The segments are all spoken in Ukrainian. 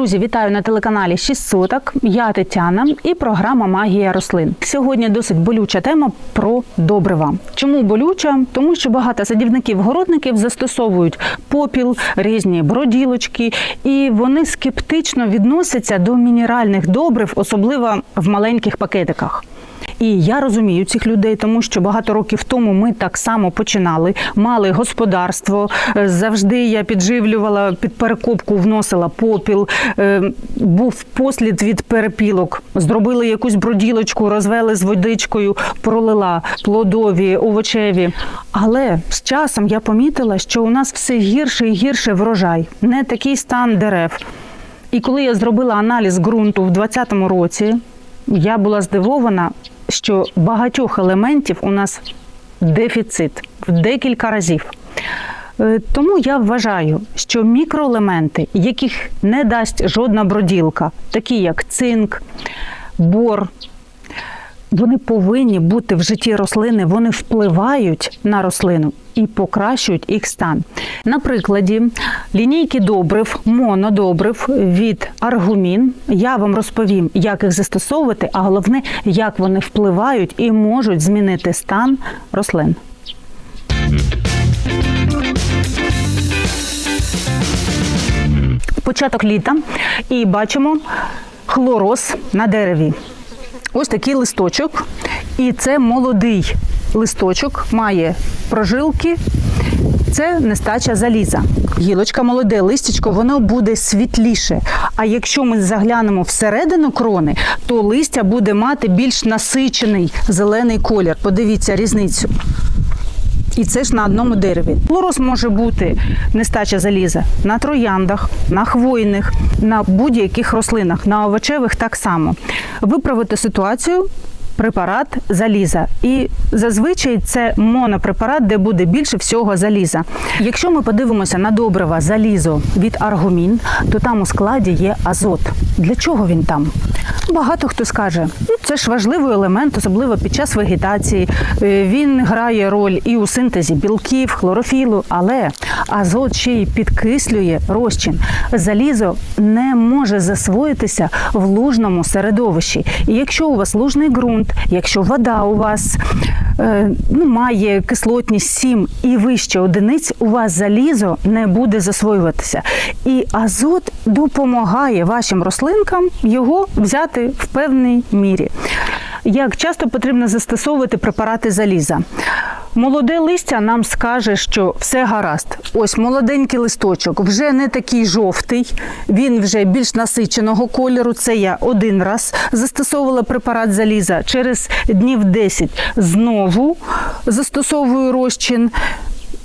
Друзі, вітаю на телеканалі 6 суток». Я Тетяна і програма Магія рослин. Сьогодні досить болюча тема про добрива. Чому болюча? Тому що багато садівників-городників застосовують попіл, різні броділочки, і вони скептично відносяться до мінеральних добрив, особливо в маленьких пакетиках. І я розумію цих людей, тому що багато років тому ми так само починали, мали господарство. е, Завжди я підживлювала під перекопку, вносила попіл. е, Був послід від перепілок. Зробили якусь броділочку, розвели з водичкою, пролила плодові, овочеві. Але з часом я помітила, що у нас все гірше і гірше врожай, не такий стан дерев. І коли я зробила аналіз ґрунту в 2020 році, я була здивована, що багатьох елементів у нас дефіцит в декілька разів. Е, Тому я вважаю, що мікроелементи, яких не дасть жодна броділка, такі як цинк, бор, вони повинні бути в житті рослини, вони впливають на рослину і покращують їх стан. На прикладі лінійки добрив, монодобрив від аргумін. Я вам розповім, як їх застосовувати, а головне, як вони впливають і можуть змінити стан рослин. Початок літа і бачимо хлороз на дереві. Ось такий листочок, і це молодий листочок, має прожилки. Це нестача заліза. Гілочка молоде листячко, воно буде світліше. А якщо ми заглянемо всередину крони, то листя буде мати більш насичений зелений колір. Подивіться різницю. І це ж на одному дереві. Хлороз може бути нестача заліза на трояндах, на хвойних, на будь-яких рослинах, на овочевих так само. Виправити ситуацію. Препарат заліза, і зазвичай це монопрепарат, де буде більше всього заліза. Якщо ми подивимося на добрива залізо від аргумін, то там у складі є азот. Для чого він там? Багато хто скаже, ну це ж важливий елемент, особливо під час вегетації. Е, Він грає роль і у синтезі білків, хлорофілу, але азот ще й підкислює розчин. Залізо не може засвоїтися в лужному середовищі. І якщо у вас лужний ґрунт, якщо вода у вас е, ну, має кислотність 7 і вище одиниць, у вас залізо не буде засвоюватися. І азот допомагає вашим рослинкам його взяти в певній мірі. Як часто потрібно застосовувати препарати заліза? Молоде листя нам скаже, що все гаразд. Ось молоденький листочок, вже не такий жовтий, він вже більш насиченого кольору. Це я один раз застосовувала препарат заліза. Через днів 10 знову застосовую розчин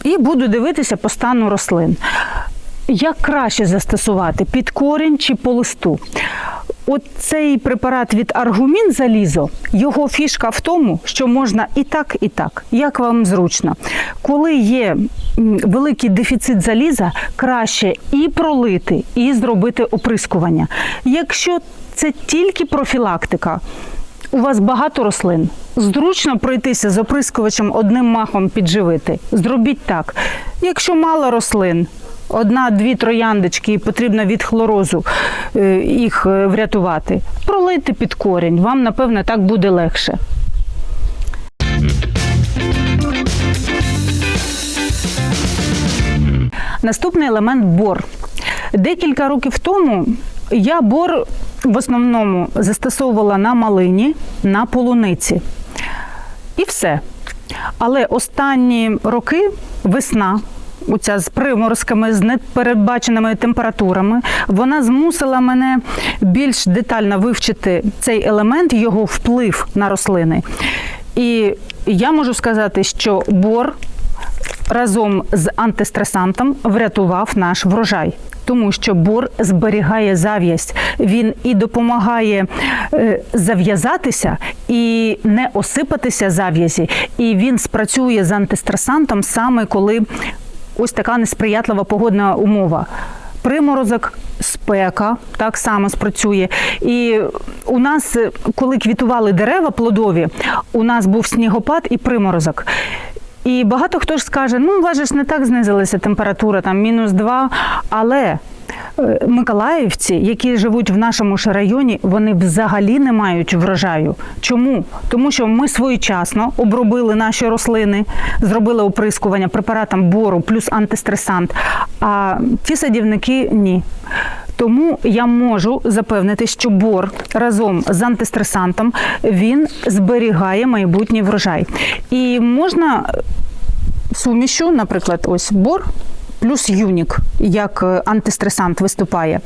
і буду дивитися по стану рослин. Як краще застосувати під корінь чи по листу? От цей препарат від аргумін залізо, його фішка в тому, що можна і так, і так, як вам зручно. Коли є великий дефіцит заліза, краще і пролити, і зробити оприскування. Якщо це тільки профілактика, у вас багато рослин. Зручно пройтися з оприскувачем одним махом підживити. Зробіть так. Якщо мало рослин, одна-дві трояндочки і потрібно від хлорозу е, їх е, врятувати, пролийте під корінь. Вам, напевно, так буде легше. Наступний елемент бор. Декілька років тому я бор в основному застосовувала на малині, на полуниці. І все. Але останні роки весна. Оця з приморозками, з непередбаченими температурами, вона змусила мене більш детально вивчити цей елемент, його вплив на рослини. І я можу сказати, що бор разом з антистресантом врятував наш врожай. Тому що бор зберігає зав'язь, він і допомагає е, зав'язатися і не осипатися зав'язі, і він спрацює з антистресантом саме коли ось така несприятлива погодна умова. Приморозок, спека так само спрацює. І у нас, коли квітували дерева плодові, у нас був снігопад і приморозок. І багато хто ж скаже, ну, важиш, не так знизилася температура, там мінус два, але Миколаївці, які живуть в нашому ж районі, вони взагалі не мають врожаю. Чому? Тому що ми своєчасно обробили наші рослини, зробили оприскування препаратом бору плюс антистресант. А ті садівники ні. Тому я можу запевнити, що бор разом з антистресантом він зберігає майбутній врожай. І можна сумішу, наприклад, ось бор. Плюс юнік, як е, антистресант виступає.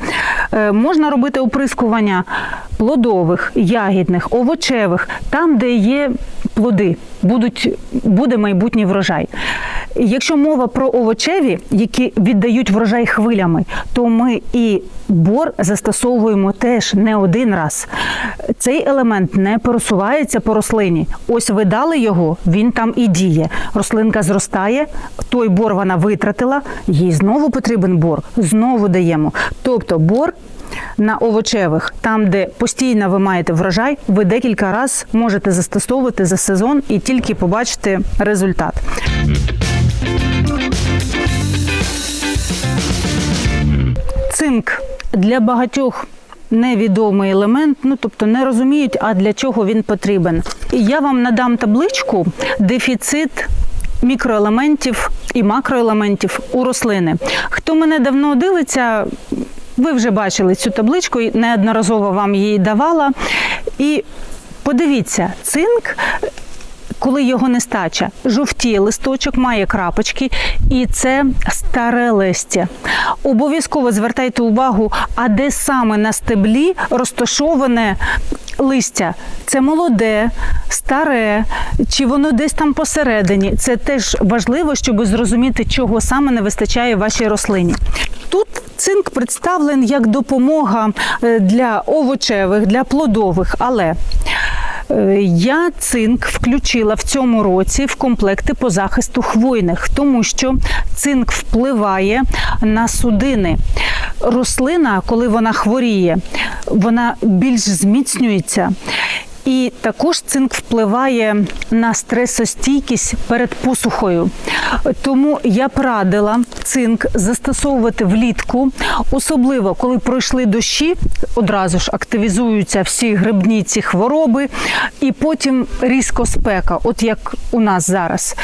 Е, Можна робити оприскування плодових, ягідних, овочевих, там, де є плоди, будуть, буде майбутній врожай. Якщо мова про овочеві, які віддають врожай хвилями, то ми і бор застосовуємо теж не один раз. Цей елемент не пересувається по рослині. Ось ви дали його, він там і діє. Рослинка зростає, той бор вона витратила, їй знову потрібен бор, знову даємо. Тобто бор на овочевих, там, де постійно ви маєте врожай, ви декілька разів можете застосовувати за сезон і тільки побачите результат. Цинк для багатьох невідомий елемент, ну тобто не розуміють, а для чого він потрібен. І я вам надам табличку дефіцит. Мікроелементів і макроелементів у рослини. Хто мене давно дивиться, ви вже бачили цю табличку, неодноразово вам її давала. І подивіться, цинк коли його нестача, жовтіє листочок, має крапочки, і це старе листя. Обов'язково звертайте увагу, а де саме на стеблі розташоване листя. Це молоде, старе, чи воно десь там посередині. Це теж важливо, щоб зрозуміти, чого саме не вистачає вашій рослині. Тут цинк представлений як допомога е, для овочевих, для плодових, але Я цинк включила в цьому році в комплекти по захисту хвойних, тому що цинк впливає на судини. Рослина, коли вона хворіє, вона більш зміцнюється. І також цинк впливає на стресостійкість перед посухою. Тому я б радила цинк застосовувати влітку, особливо коли пройшли дощі, одразу ж активізуються всі грибні ці хвороби, і потім різко спека, от як у нас зараз.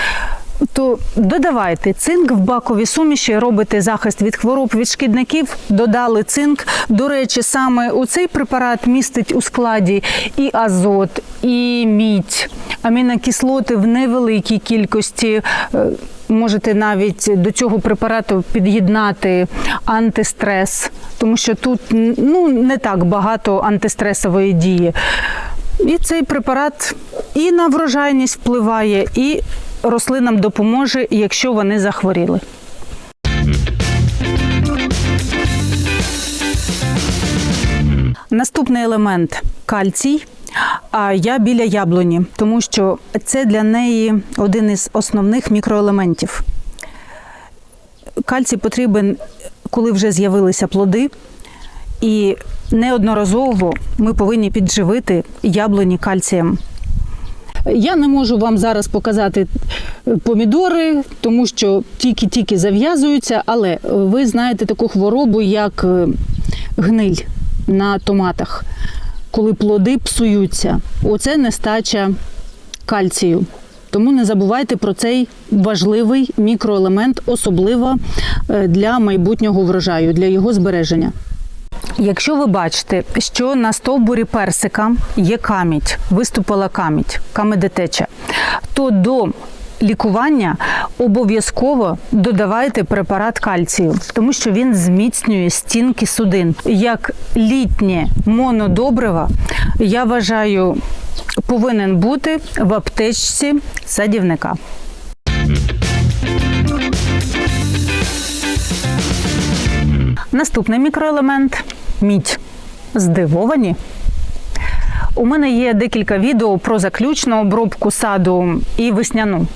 То додавайте цинк в бакові суміші, робите захист від хвороб від шкідників, додали цинк. До речі, саме у цей препарат містить у складі і азот, і мідь, амінокислоти в невеликій кількості. Е, Можете навіть до цього препарату під'єднати антистрес, тому що тут ну, не так багато антистресової дії. І цей препарат і на врожайність впливає, і рослинам допоможе, якщо вони захворіли. Наступний елемент кальцій. А я біля яблуні, тому що це для неї один із основних мікроелементів. Кальцій потрібен, коли вже з'явилися плоди, і неодноразово ми повинні підживити яблуні кальцієм. Я не можу вам зараз показати е, помідори, тому що тільки-тільки зав'язуються, але ви знаєте таку хворобу, як е, гниль на томатах, коли плоди псуються. Оце нестача кальцію. Тому не забувайте про цей важливий мікроелемент, особливо е, для майбутнього врожаю, для його збереження. Якщо ви бачите, що на стовбурі персика є камідь, виступила камідь, камедетеча, то до лікування обов'язково додавайте препарат кальцію, тому що він зміцнює стінки судин. Як літнє монодобрива, я вважаю, повинен бути в аптечці садівника. Наступний мікроелемент мідь. Здивовані? У мене є декілька відео про заключну обробку саду і весняну.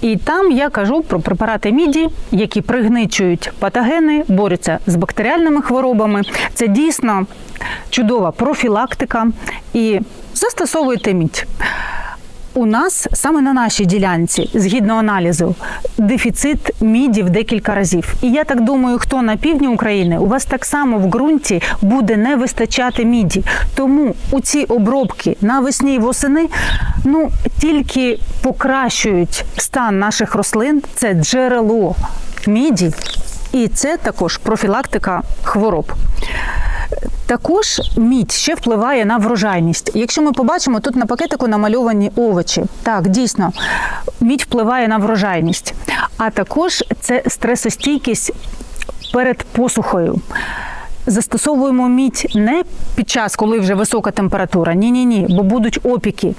І там я кажу про препарати міді, які пригничують патогени, борються з бактеріальними хворобами. Це дійсно чудова профілактика і застосовуйте мідь. У нас саме на нашій ділянці, згідно аналізу, дефіцит міді в декілька разів. І я так думаю, хто на півдні України, у вас так само в ґрунті буде не вистачати міді. Тому у ці обробки навесні і восени ну тільки покращують стан наших рослин. Це джерело міді, і це також профілактика хвороб. Також мідь ще впливає на врожайність. Якщо ми побачимо, тут на пакетику намальовані овочі. Так, дійсно, мідь впливає на врожайність. А також це стресостійкість перед посухою. Застосовуємо мідь не під час, коли вже висока температура. Ні, ні, ні, бо будуть опіки.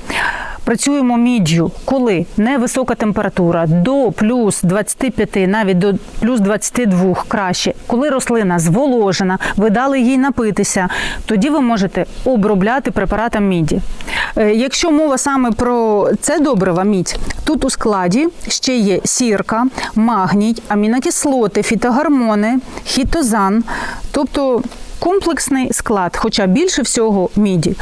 Працюємо міджю, коли невисока температура до плюс 25, навіть до плюс 22 краще. Коли рослина зволожена, ви дали їй напитися, тоді ви можете обробляти препаратом міді. Е, Якщо мова саме про це добрива мідь, тут у складі ще є сірка, магній, амінокислоти, фітогормони, хітозан, тобто комплексний склад, хоча більше всього міді.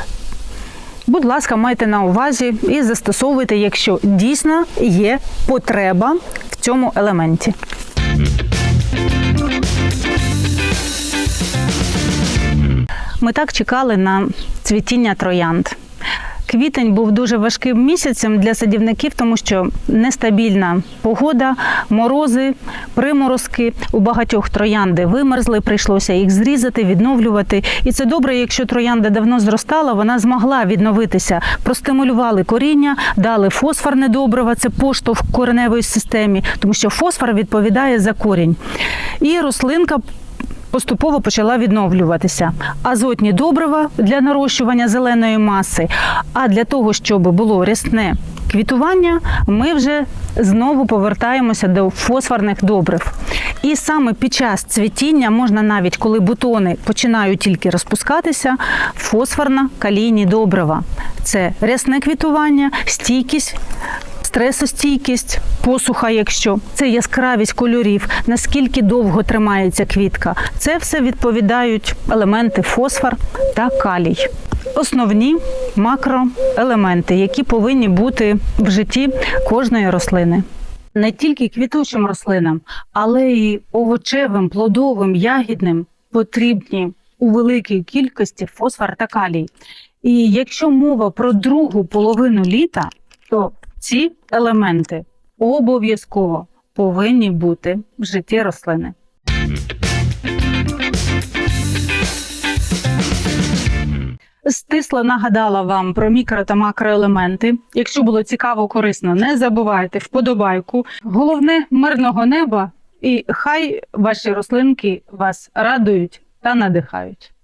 Будь ласка, майте на увазі і застосовуйте, якщо дійсно є потреба в цьому елементі. Ми так чекали на цвітіння троянд. Квітень був дуже важким місяцем для садівників, тому що нестабільна погода, морози, приморозки. У багатьох троянди вимерзли, прийшлося їх зрізати, відновлювати. І це добре, якщо троянда давно зростала, вона змогла відновитися. Простимулювали коріння, дали фосфорне добриво, це поштовх кореневої системі, тому що фосфор відповідає за корінь. І рослинка поступово почала відновлюватися. Азотні добрива для нарощування зеленої маси. А для того, щоб було рясне квітування, ми вже знову повертаємося до фосфорних добрив. І саме під час цвітіння можна навіть коли бутони починають тільки розпускатися, фосфорна калійні добрива. Це рясне квітування, стійкість стресостійкість, посуха, якщо це яскравість кольорів, наскільки довго тримається квітка. Це все відповідають елементи фосфор та калій. Основні макроелементи, які повинні бути в житті кожної рослини. Не тільки квітучим рослинам, але й овочевим, плодовим, ягідним потрібні у великій кількості фосфор та калій. І якщо мова про другу половину літа, то ці елементи обов'язково повинні бути в житті рослини. Стисло нагадала вам про мікро та макроелементи. Якщо було цікаво, корисно, не забувайте вподобайку. Головне мирного неба, і хай ваші рослинки вас радують та надихають.